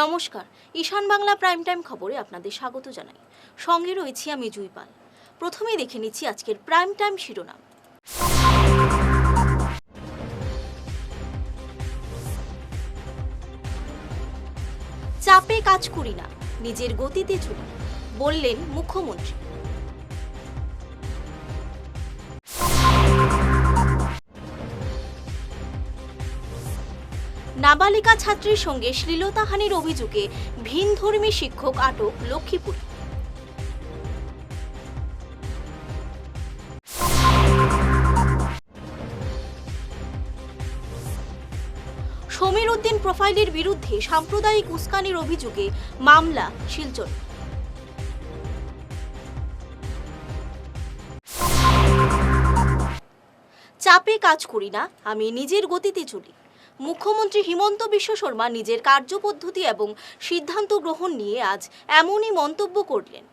নমস্কার, ঈশান Bangla prime time খবরে আপনাদের স্বাগত জানাই। সঙ্গে রয়েছি আমি জুইপাল। প্রথমেই দেখে নিচ্ছি আজকের প্রাইম টাইম শিরোনাম। চাপে কাজ করি না, নিজের গতিতে চলি, বললেন মুখ্যমন্ত্রী। নাবালিকা ছাত্রীর সঙ্গে শ্লীলতাহানির অভিযোগে ভিনধর্মী শিক্ষক আটক লক্ষ্মীপুর। সমীর উদ্দিন প্রোফাইলের বিরুদ্ধে সাম্প্রদায়িক উস্কানির অভিযোগে মামলা, শিলচর। চাপে কাজ করি না, আমি নিজের গতিতে চলি। মুখ্যমন্ত্রী হিমন্ত বিশ্ব শর্মা নিজের কার্যপদ্ধতি এবং সিদ্ধান্ত গ্রহণ নিয়ে আজ এমনই মন্তব্য করলেন।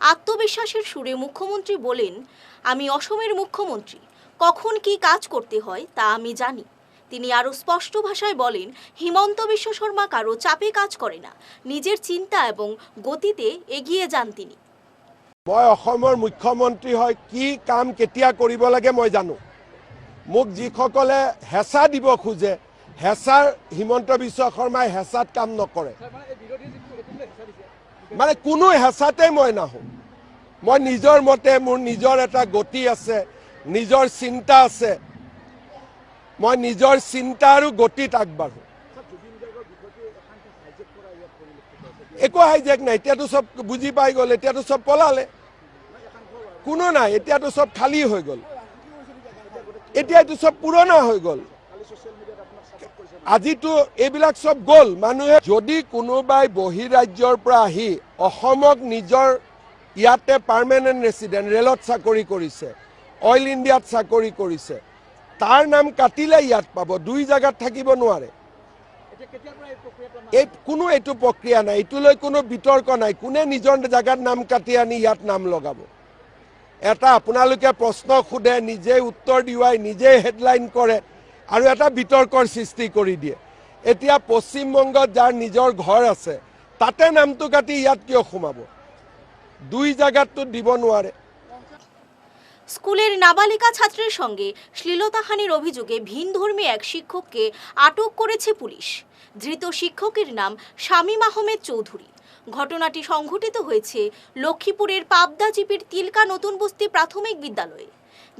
আত্মবিশ্বাসের সুরে মুখ্যমন্ত্রী বলেন, আমি অসমের মুখ্যমন্ত্রী, কখন কি কাজ করতে হয় তা আমি জানি। তিনি আরও স্পষ্ট ভাষায় বলেন, হিমন্ত বিশ্ব শর্মা কারও চাপে কাজ করে না, নিজের চিন্তা এবং গতিতে এগিয়ে যান তিনি। মই অসমৰ মুখ্যমন্ত্ৰী হয়, কি কাম কেতিয়া কৰিব লাগে মই জানো। মোক যিসকলে হেঁচা দিব খোজে হেঁচাৰ হিমন্ত বিশ্ব শৰ্মাই হেঁচাত কাম নকৰে। মানে কোনো হেঁচাতে মই নাহোঁ। মই নিজৰ মতে মোৰ নিজৰ এটা গতি আছে নিজৰ চিন্তা আছে। মই নিজৰ চিন্তা আৰু গতিত আগবাঢ়োঁ। একো হাইজেক নাই এতিয়াতো চব বুজি পাই গ'ল এতিয়াতো চব পলালে। কোনো নাই এতিয়াতো চব খালী হৈ গ'ল। এতিয়া এইটো চব পুৰণা হৈ গ'ল। আজিতো এইবিলাক চব গ'ল। মানুহে যদি কোনোবাই বহিৰাজ্যৰ পৰা আহি অসমক নিজৰ ইয়াতে পাৰ্মানেণ্ট ৰেচিডেণ্ট ৰেলত চাকৰি কৰিছে অইল ইণ্ডিয়াত চাকৰি কৰিছে তাৰ নাম কাটিলে ইয়াত পাব দুই জেগাত থাকিব নোৱাৰে। এই কোনো এইটো প্ৰক্ৰিয়া নাই এইটোলৈ কোনো বিতৰ্ক নাই কোনে নিজৰ জেগাত নাম কাটি আনি ইয়াত নাম লগাব। এটা আপোনালোকে প্ৰশ্ন সোধে নিজে উত্তৰ দিয়াই নিজে হেডলাইন কৰে আৰু এটা বিতৰ্কৰ সৃষ্টি কৰি দিয়ে। এতিয়া পশ্চিমবংগত যাৰ নিজৰ ঘৰ আছে, তাতে নামটো কাটি ইয়াত কিয় সোমাব? দুই জেগাততো দিব নোৱাৰে। স্কুলের নাবালিকা ছাত্রের সঙ্গে শ্লীলতাহানির অভিযোগে ভিনধর্মী এক শিক্ষককে আটক করেছে পুলিশ। ধৃত শিক্ষকের নাম শামীম আহমেদ চৌধুরী। ঘটনাটি সংঘটিত হয়েছে লক্ষ্মীপুরের পাবদাচিপির তিলকা নতুন বস্তি প্রাথমিক বিদ্যালয়ে।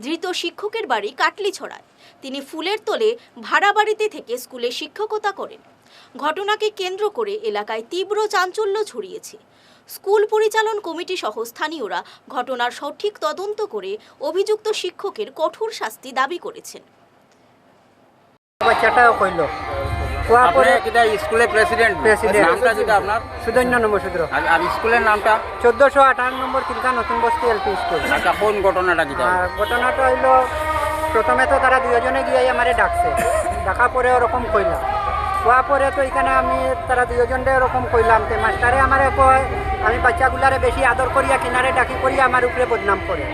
ধৃত শিক্ষকের বাড়ি কাটলিছড়ায়। তিনি ফুলের তোলে ভাড়া বাড়িতে থেকে স্কুলে শিক্ষকতা করেন। ঘটনাকে কেন্দ্র করে এলাকায় তীব্র চাঞ্চল্য ছড়িয়েছে। স্কুল পরিচালন কমিটি সহ স্থানীয়রা ঘটনার সঠিক তদন্ত করে অভিযুক্ত শিক্ষকের কঠোর শাস্তি দাবি করেছেন। বাচ্চাটাও কইল। কোয়া পরে কিটা স্কুলের প্রেসিডেন্ট? President. নামটা কিটা আপনার? সুদন্য নমসূদ্র আর আর স্কুলের নামটা? চোদ্দশো আঠান্ন নম্বর তিলকা নতুন বস্তি এলপি স্কুল। আচ্ছা কোন ঘটনাটা কিটা? ঘটনাটা হইল প্রথমে তো তারা দুজনে গিয়ে আমারে ডাকছে। ডাকা পরে ওরকম কইলাম। কোয়া পরে তো এখানে আমি তারা দুজনে ওরকম কইলাম তে মাস্টারে আমারে কয় আমি বাচ্চাগুলারে বেশি আদর করিয়া কিনারে ডাকি করিয়া আমার উপরে বদনাম করে।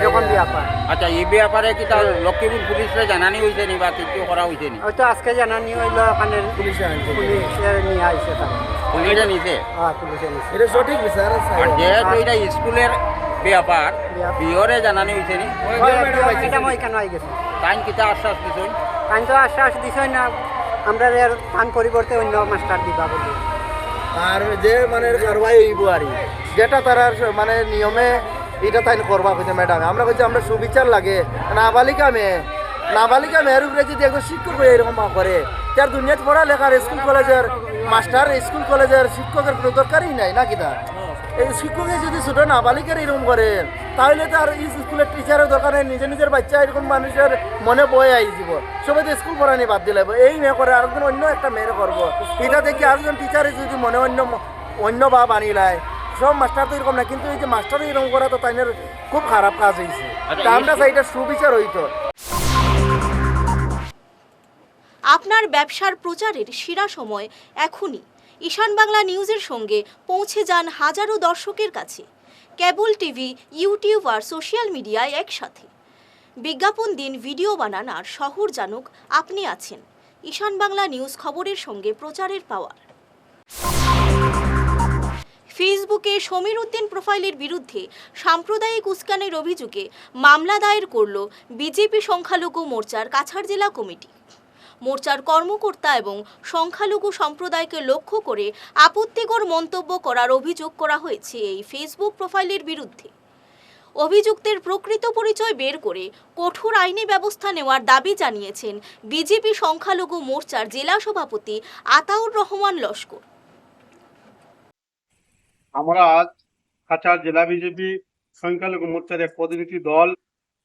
এরকম ব্যাপার। আচ্ছা এই ব্যাপারে কিটা লক্ষ্মীপুর পুলিশে জানানি হয়েছে নি বা কিছু করা হয়েছে নি? হয়তো আজকে জানানি হইল ওখানে পুলিশে পুলিশে নিয়ে আইসে তারা। পুলিশে নিছে? হ্যাঁ পুলিশে নিছে। এটা সঠিক বিচার আছে আর যেহেতু এটা স্কুলের ব্যাপার জানানি হয়েছে। নি তাই কিটা আশ্বাস তো আশ্বাস দিছই না আমরা এর পরিবর্তে অন্য মাস্টার দিবা বলি। আর যে মানে কারবাই হইব আর যেটা তার মানে নিয়মে এটা তাই করবা কইছে ম্যাডাম। আমরা কইছি আমরা সুবিচার লাগে। নাবালিকা মেয়ে। নাবালিকা মেয়ের উপরে যদি একজন শিক্ষক হয়ে এরকম করে তার দুনিয়াত পড়ালেখার স্কুল কলেজের মাস্টার স্কুল কলেজের শিক্ষকের কোনো দরকারই নাই নাকি তা এই শিক্ষকে যদি ছোট নাবালিকার এরকম করে তাহলে তো আর স্কুলের টিচারের দরকার নেই। নিজের নিজের বাচ্চা এরকম মানুষের মনে বয়ে আই যাব সবাই তো স্কুল পড়ানি বাদ দিলে এই মেয়ে করে আরেকজন অন্য একটা মেয়ের করব। এটা দেখি আরেকজন টিচারে যদি মনে অন্য অন্য বা বানিলায় সব মাস্টার তো এরকম না কিন্তু এই যে মাস্টার এরকম করা তো তাইনের খুব খারাপ কাজ হয়েছে আচ্ছা, তা আমরা চাই এটা সুবিচার হইতো। আপনার ব্যবসার প্রচারের সেরা সময় এখনই। ঈশান বাংলা নিউজের সঙ্গে পৌঁছে যান হাজারো দর্শকের কাছে। কেবল টিভি, ইউটিউব আর সোশ্যাল মিডিয়ায় একসাথে। বিজ্ঞাপন দিন ভিডিও বানান আর শহর জানুক আপনি আছেন। ঈশান বাংলা নিউজ খবরের সঙ্গে প্রচারের পাওয়ার। ফেসবুকে সমীর উদ্দিন প্রোফাইলের বিরুদ্ধে সাম্প্রদায়িক উস্কানের অভিযোগে মামলা দায়ের করল বিজেপি সংখ্যালঘু মোর্চার কাছাড় জেলা কমিটি। মোর্চার কর্মকর্তা এবং সংখ্যালঘু সম্প্রদায়কে লক্ষ্য করে আপত্তিকর মন্তব্য করার অভিযোগ করা হয়েছে এই ফেসবুক প্রোফাইলের বিরুদ্ধে। অভিযুক্তের প্রকৃত পরিচয় বের করে কঠোর আইনি ব্যবস্থা নেওয়ার দাবি জানিয়েছেন বিজেপি সংখ্যালঘু মোর্চার জেলা সভাপতি আতাউর রহমান লস্কর। আমরা আজ কাছাড় জেলা বিজেপি সংখ্যালঘু মোর্চার এক প্রতিনিধি দল,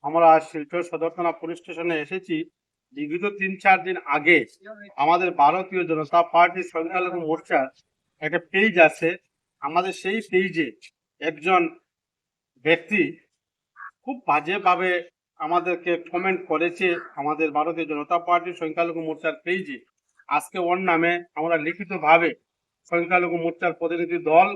আমরা আজ শিলচর সদর থানা পুলিশ স্টেশনে এসেছি। বিগত তিন, চার দিন আগে আমাদের ভারতীয় জনতা পার্টির সংখ্যালঘু মোর্চার একটা পেজ আছে। আমাদের সেই পেজে একজন ব্যক্তি খুব বাজেভাবে আমাদেরকে কমেন্ট করেছে আমাদের ভারতীয় জনতা পার্টির সংখ্যালঘু মোর্চার পেজে আজকে ওর নামে আমরা লিখিতভাবে সংখ্যালঘু মোর্চার প্রতিনিধি দল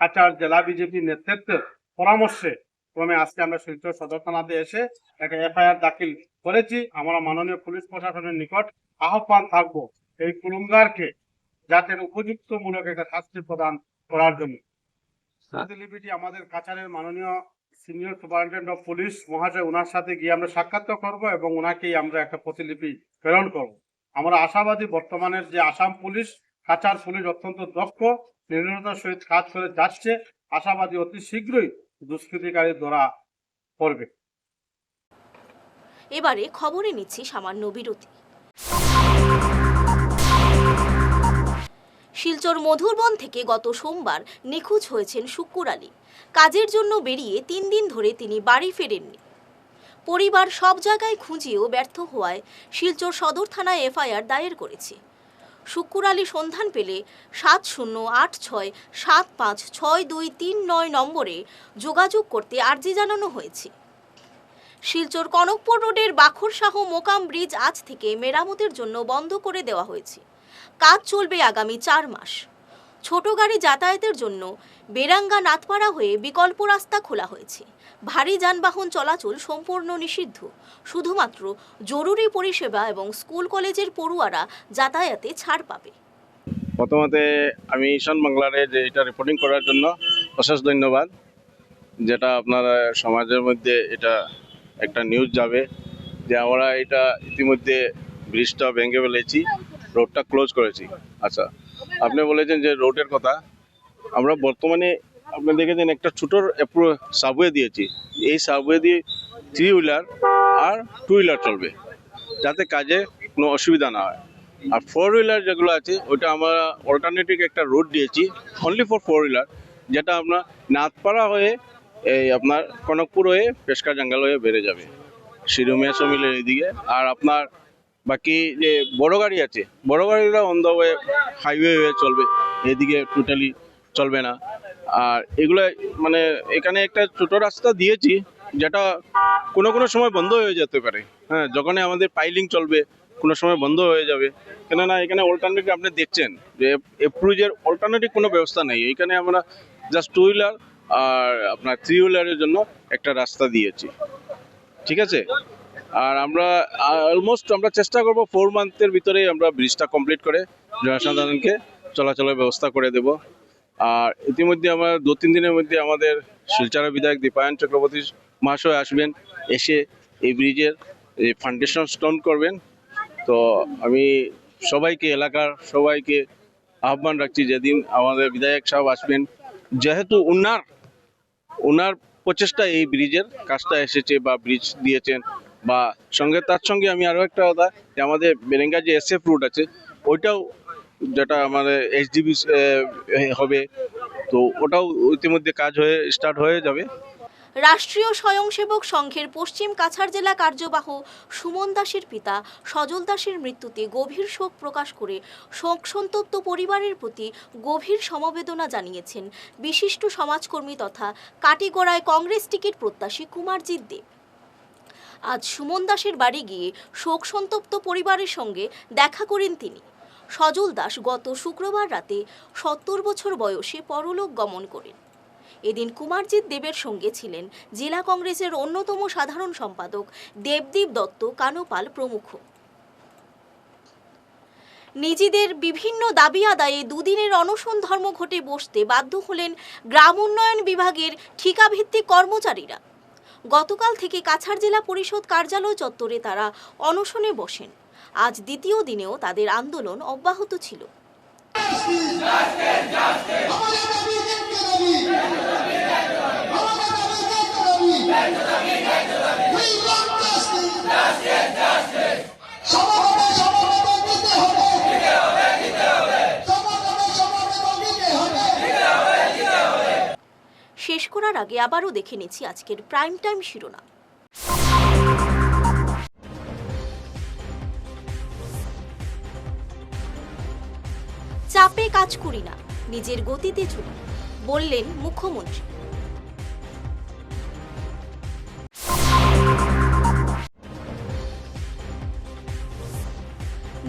কাছাড় জেলা বিজেপি নেতৃত্বের পরামর্শে ক্রমে আজকে আমরা শিলচর সদর থানাতে এসে একটা এফআইআর দাখিল করেছি। আমরা মাননীয় পুলিশ প্রশাসনের নিকট আহ্বান থাকব এই কুলুঙ্গারকে যাতে উপযুক্ত মূলক একটা শাস্তি প্রদান করার জন্য। প্রতিলিপিটি আমাদের কাছাড়ের মাননীয় সিনিয়র সুপারিনটেন্ডেন্ট অফ পুলিশ মহাশয় ওনার সাথে গিয়ে আমরা সাক্ষাৎ করব এবং ওনাকেই আমরা একটা প্রতিলিপি প্রেরণ করব। আমরা আশাবাদী বর্তমানের যে আসাম পুলিশ কাছাড় পুলিশ অত্যন্ত দক্ষ নির্ণয়তার সহিত কাজ করে যাচ্ছে। আশাবাদী অতি শীঘ্রই দুষ্কৃতিকারী ধরা পড়বে এবারে খবরে নিচ্ছি সামান্য বিরতি। শিলচর মধুরবন থেকে গত সোমবার নিখোঁজ হয়েছেন শুক্কুর আলী। কাজের জন্য বেরিয়ে তিন দিন ধরে তিনি বাড়ি ফেরেননি। পরিবার সব জায়গায় খুঁজিয়েও ব্যর্থ হওয়ায় শিলচর সদর থানায় এফআইআর দায়ের করেছে। শুক্কুর আলী সন্ধান পেলে সাত শূন্য আট ছয় সাত পাঁচ ছয় দুই তিন নয় নম্বরে যোগাযোগ করতে আর্জি জানানো হয়েছে। শিলচর কনকপুর রোডের বাখরশাহ মোকাম ব্রিজ আজ থেকে মেরামতের জন্য বন্ধ করে দেওয়া হয়েছে। কাজ চলবে আগামী চার মাস। ছোট গাড়ি যাতায়াতের জন্য বেরাঙ্গা নাথপাড়া হয়ে বিকল্প রাস্তা খোলা হয়েছে। ভারী যানবাহন চলাচল সম্পূর্ণ নিষিদ্ধ। শুধুমাত্র জরুরি পরিষেবা এবং স্কুল কলেজের পড়ুয়ারা যাতায়াতে ছাড় পাবে। প্রথমতে আমি ঈশান বাংলারে যে এটা রিপোর্টিং করার জন্য অশেষ ধন্যবাদ, যেটা আপনার সমাজের মধ্যে এটা একটা নিউজ যাবে, যে আমরা এটা ইতিমধ্যে ব্রিজটা ভেঙে ফেলেছি রোডটা ক্লোজ করেছি। আচ্ছা আপনি বলেছেন যে রোডের কথা, আমরা বর্তমানে আপনি দেখেছেন একটা ছোটোর সাবওয়ে দিয়েছি। এই সাবওয়ে দিয়ে থ্রি হুইলার আর টু হুইলার চলবে, যাতে কাজে কোনো অসুবিধা না হয়। আর ফোর হুইলার যেগুলো আছে ওটা আমরা অল্টারনেটিভ একটা রোড দিয়েছি অনলি ফর ফোর হুইলার যেটা আপনার নাথপাড়া হয়ে, এই আপনার কনকপুর হয়ে, পেশকা জঙ্গল হয়ে বেড়ে যাবে। শিরুমিয়া সমিলের এইদিকে আর আপনার বাকি যে বড় গাড়ি আছে, বড় গাড়িগুলো অন দ্য ওয়ে হাইওয়ে হয়ে চলবে। এদিকে টোটালি চলবে না। আর এগুলো মানে এখানে একটা ছোট রাস্তা দিয়েছি, যেটা কোনো কোনো সময় বন্ধ হয়ে যেতে পারে। হ্যাঁ যখনই আমাদের পাইলিং চলবে, কোনো সময় বন্ধ হয়ে যাবে। কেননা এখানে অল্টারনেটিভ আপনি দেখছেন যে এপ্রুজের অল্টারনেটিভ কোনো ব্যবস্থা নেই। এখানে আমরা জাস্ট টু হুইলার আর আপনার থ্রি হুইলারের জন্য একটা রাস্তা দিয়েছি। ঠিক আছে? আর আমরা অলমোস্ট আমরা চেষ্টা করব ফোর মান্থের ভিতরে আমরা ব্রিজটা কমপ্লিট করে জনসাধারণকে চলাচলের ব্যবস্থা করে দেব। আর ইতিমধ্যে আমরা দু তিন দিনের মধ্যে আমাদের শিলচরের বিধায়ক দীপায়ন চক্রবর্তী মহাশয় আসবেন, এসে এই ব্রিজের এই ফাউন্ডেশন স্টোন করবেন। তো আমি সবাইকে, এলাকার সবাইকে আহ্বান রাখছি যেদিন আমাদের বিধায়ক সাহেব আসবেন। যেহেতু উনার ওনার প্রচেষ্টা এই ব্রিজের কাজটা এসেছে বা ব্রিজ দিয়েছেন বা সঙ্গে তার সঙ্গে আমি আরও একটা কথা যে আমাদের বেরেঙ্গা যে এসএফ রুট আছে, ওইটাও যেটা আমাদের এইচডিবি হবে। তো ওটাও ইতিমধ্যে কাজ হয়ে স্টার্ট হয়ে যাবে। রাষ্ট্রীয় স্বয়ংসেবক সংঘের পশ্চিম কাছাড় জেলা কার্যবাহ সুমন দাসের পিতা সজল দাসের মৃত্যুতে গভীর শোক প্রকাশ করে শোক সন্তপ্ত পরিবারের প্রতি গভীর সমবেদনা জানিয়েছেন বিশিষ্ট সমাজকর্মী তথা কাটিগড়ায় কংগ্রেস টিকিট প্রত্যাশী কুমারজিৎ দেব। আজ সুমন দাসের বাড়ি গিয়ে শোক সন্তপ্ত পরিবারের সঙ্গে দেখা করেন তিনি। সজল দাস গত শুক্রবার রাতে সত্তর বছর বয়সে পরলোক গমন করেন। এদিন কুমারজিৎ দেবের সঙ্গে ছিলেন জেলা কংগ্রেসের অন্যতম সাধারণ সম্পাদক দেবদীপ দত্ত কানোপাল প্রমুখ। নিজেদের বিভিন্ন দাবি আদায়ে দুদিনের অনশন ধর্মঘটে বসতে বাধ্য হলেন গ্রাম উন্নয়ন বিভাগের ঠিকাভিত্তিক কর্মচারীরা। গতকাল থেকে কাছাড় জেলা পরিষদ কার্যালয় চত্বরে তারা অনশনে বসেন। আজ দ্বিতীয় দিনেও তাদের আন্দোলন অব্যাহত ছিল। শেষ করার আগে আবারও দেখে নিচ্ছি আজকের প্রাইম টাইম শিরোনাম। চাপে কাজ করি না, নিজের গতিতে ছুটি বললেন মুখ্যমন্ত্রী।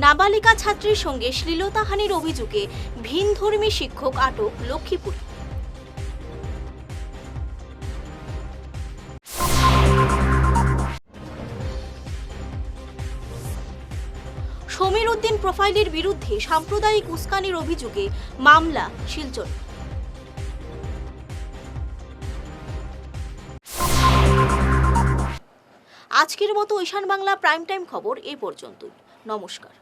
নাবালিকা ছাত্রীর সঙ্গে শ্লীলতাহানির অভিযোগে ভিনধর্মী শিক্ষক আটক লক্ষ্মীপুর। সমীর উদ্দিন প্রোফাইলের বিরুদ্ধে সাম্প্রদায়িক উস্কানির অভিযোগে মামলা, শিলচর। আজকের মতো ঈশান বাংলা প্রাইম টাইম খবর এ পর্যন্তই নমস্কার।